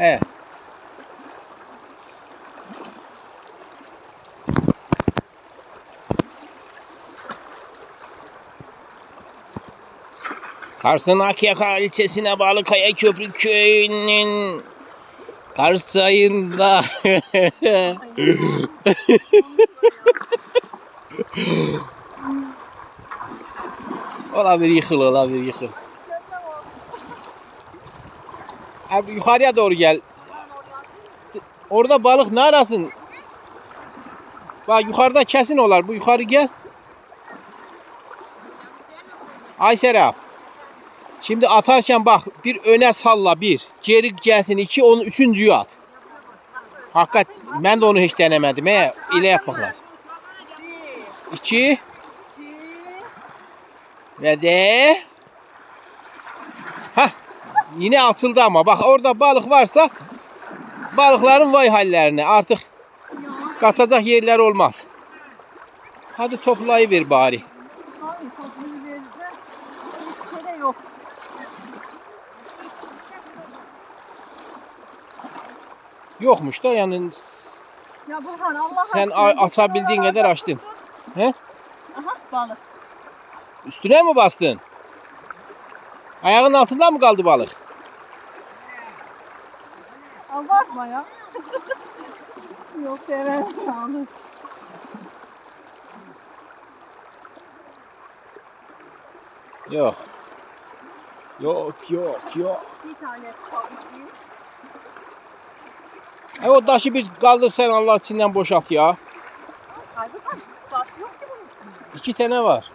He. Kars'ın Akyaka ilçesine bağlı Kaya Köprü köyünün Kars çayında Ola bir yıkıl, ola bir yıkıl. Abi yukarıya doğru gel. Orada balık ne arasın? Bak yukarıda kesin olar. Bu yukarı gel. Aysera. Şimdi atarken bak bir öne salla bir. Geri gelsin iki onu üçüncüyü at. Hakikat ben de onu hiç denemedim. He, ile yapmak lazım. İki ve de yine atıldı ama bak orada balık varsa balıkların vay hallerine artık kaçacak yerler olmaz. Hadi toplayıver bari. Yokmuş da yani Ya Burhan Allah Sen atabildiğin kadar açtın. He? Aha balık. üstüne mi bastın? Ayağın altında mı kaldı balık? Abartma ya. yok evet. Yalnız. Yok. Yok yok yok. Bir tane balık değil. E o taşı bir kaldır sen Allah içinden boşalt ya. Kaç. Bak yok ki bunun. İki tane var.